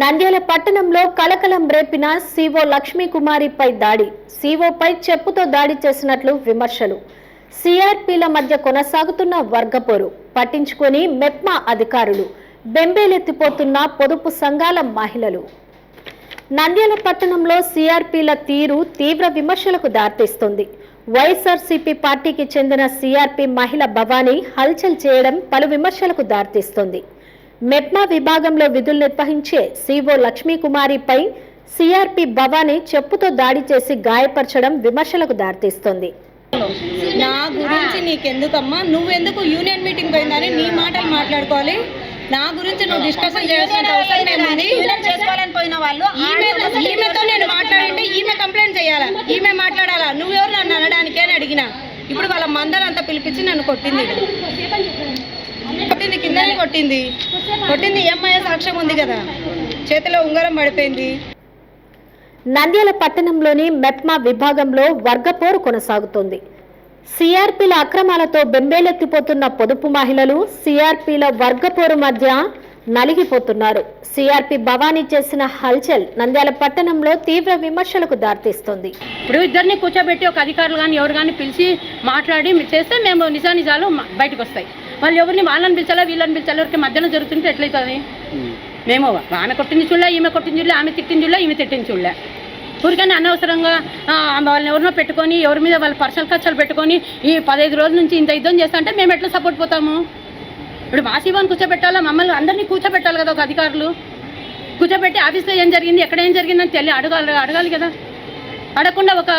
నంద్యాల పట్టణంలో కలకలం రేపిన సీఓ లక్ష్మీ కుమారిపై దాడి. సీఓపై చెప్పుతో దాడి చేసినట్లు విమర్శలు. సిఆర్పీల మధ్య కొనసాగుతున్న వర్గపోరు. పట్టించుకొని మెప్మా అధికారులు. బెంబేలెత్తిపోతున్న పొదుపు సంఘాల మహిళలు. నంద్యాల పట్టణంలో సిఆర్పీల తీరు తీవ్ర విమర్శలకు దారితీస్తుంది. వైఎస్ఆర్సీపీ పార్టీకి చెందిన సిఆర్పీ మహిళ భవానీ హల్చల్ చేయడం పలు విమర్శలకు దారితీస్తుంది. మెప్మా విభాగంలో విధులు నిర్వహించే సిఓ లక్ష్మీకుమారిపై సిఆర్పి భవానీ చెప్పుతో దాడి చేసి గాయపరచడం విమర్శలకు దారితీస్తోంది. నా గురించి నీకెందుకమ్మా? నువ్వెందుకు యూనియన్ మీటింగ్ పోయిందని నీ మాటలు మాట్లాడుకోవాలి? నా గురించి నువ్వు డిస్కషన్ చేయాల్సిన అవసరం ఏముంది? చేసుకోవాలని పోయిన వాళ్ళు ఈమె ఈమెతో నేను మాట్లాడింటే ఈమె కంప్లైంట్ చేయాలా? ఈమె మాట్లాడాలా? నువ్వెవరు నన్ను అనడానికి అని అడిగిన? ఇప్పుడు వాళ్ళ మందరంతా పిలిపించి నన్ను కొట్టింది. కొట్టింది కిందనే కొట్టింది. కొట్టింది ఎంఐఏ సాక్ష్యం ఉంది కదా. చేతిలో ఉంగరం పడిపోయింది. నంద్యాల పట్టణంలోని మెప్మా విభాగంలో వర్గపోరు కొనసాగుతోంది. సిఆర్పీల అక్రమాలతో బెంబేలెత్తిపోతున్న పొదుపు మహిళలు సిఆర్పీల వర్గపోరు మధ్య నలిగిపోతున్నారు. సిఆర్పి భవానీ చేసిన హల్చల్ నంద్యాల పట్టణంలో తీవ్ర విమర్శలకు దారితీస్తోంది. ఇప్పుడు ఇద్దరిని కూర్చోబెట్టి ఒక అధికారులు కానీ ఎవరు కానీ పిలిచి మాట్లాడి చేస్తే మేము నిజా నిజాలు మ- బయటకు వస్తాయి. వాళ్ళు ఎవరిని వాళ్ళని పిలిచాలా వీళ్ళని పిలిచాలా ఎవరికి మధ్యలో జరుగుతుంటే ఎట్లయితుంది? మేము ఆమె కొట్టింది చూడలే ఈమె కొట్టింది చూడలే ఆమె తిట్టింది చూడలే ఈమె తిట్టింది చూడలే. ఊరికనే అనవసరంగా వాళ్ళని ఎవరినో పెట్టుకొని ఎవరి మీద వాళ్ళ పర్సనల్ ఖర్చులు పెట్టుకొని ఈ పదహైదు రోజుల నుంచి ఇంత యుద్ధం చేస్తా అంటే మేము ఎట్లా సపోర్ట్ పోతాము? ఇప్పుడు మా శివాన్ని కూర్చోబెట్టాలా? మమ్మల్ని అందరినీ కూర్చోబెట్టాలి కదా ఒక అధికారులు. కూర్చోబెట్టి ఆఫీస్లో ఏం జరిగింది? ఎక్కడ ఏం జరిగిందని తెలియ అడగాలి అడగాలి కదా. అడగకుండా ఒక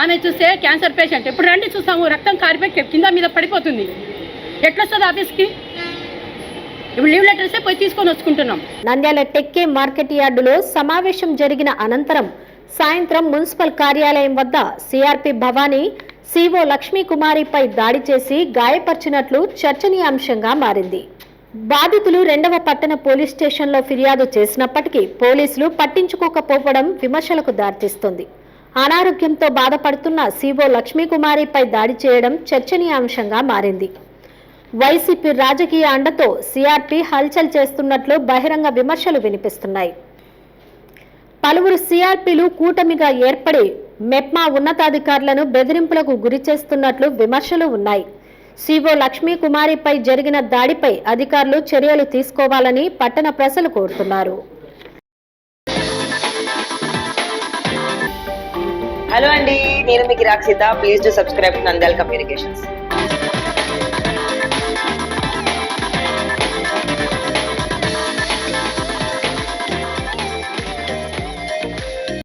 ఆమె చూస్తే క్యాన్సర్ పేషెంట్ ఇప్పుడు రండి చూస్తాము రక్తం కారిపోయి కింద మీద పడిపోతుంది. ఎట్లొస్తుంది ఆఫీస్కి? ఇప్పుడు లీవ్ లెటర్సే పోయి తీసుకొని వచ్చుకుంటున్నాం. నంద్యాల టెక్కే మార్కెట్ యార్డులో సమావేశం జరిగిన అనంతరం సాయంత్రం మున్సిపల్ కార్యాలయం వద్ద సిఆర్పి భవానీ సిఓ లక్ష్మీకుమారిపై దాడి చేసి గాయపరిచినట్లు చర్చనీయాంశంగా మారింది. బాధితులు రెండవ పట్టణ పోలీస్ స్టేషన్లో ఫిర్యాదు చేసినప్పటికీ పోలీసులు పట్టించుకోకపోవడం విమర్శలకు దారితీస్తుంది. అనారోగ్యంతో బాధపడుతున్న సిఓ లక్ష్మీకుమారిపై దాడి చేయడం చర్చనీయాంశంగా మారింది. వైసీపీ రాజకీయ అండతో సిఆర్పి హల్చల్ చేస్తున్నట్లు బహిరంగ విమర్శలు వినిపిస్తున్నాయి. పలువురు సిఆర్పీలు కూటమిగా ఏర్పడి మెప్మా ఉన్నతాధికారులను బెదిరింపులకు గురి చేస్తున్నట్లు విమర్శలు ఉన్నాయి. సిఓ లక్ష్మీ కుమారిపై జరిగిన దాడిపై అధికారులు చర్యలు తీసుకోవాలని పట్టణ ప్రజలు కోరుతున్నారు. హలో అండి నేను మీకు Rakshita please to subscribe Nandal Communications.